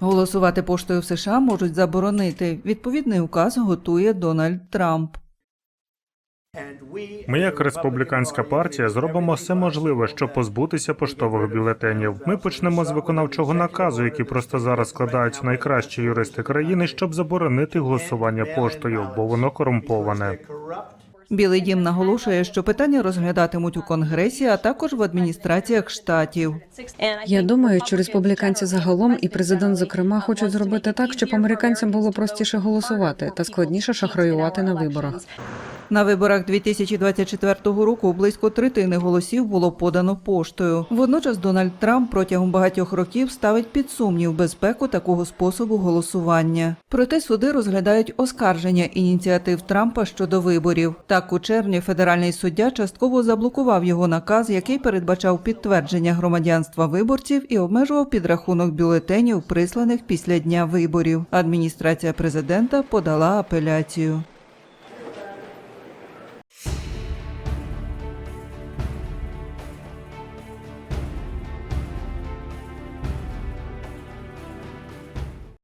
Голосувати поштою в США можуть заборонити. Відповідний указ готує Дональд Трамп. Ми, як республіканська партія, зробимо все можливе, щоб позбутися поштових бюлетенів. Ми почнемо з виконавчого наказу, який просто зараз складають найкращі юристи країни, щоб заборонити голосування поштою, бо воно корумповане. Білий дім наголошує, що питання розглядатимуть у Конгресі, а також в адміністраціях штатів. Я думаю, що республіканці загалом і президент, зокрема, хочуть зробити так, щоб американцям було простіше голосувати та складніше шахраювати на виборах. На виборах 2024 року близько третини голосів було подано поштою. Водночас Дональд Трамп протягом багатьох років ставить під сумнів безпеку такого способу голосування. Проте суди розглядають оскарження ініціатив Трампа щодо виборів. Так, у червні федеральний суддя частково заблокував його наказ, який передбачав підтвердження громадянства виборців і обмежував підрахунок бюлетенів, присланих після дня виборів. Адміністрація президента подала апеляцію.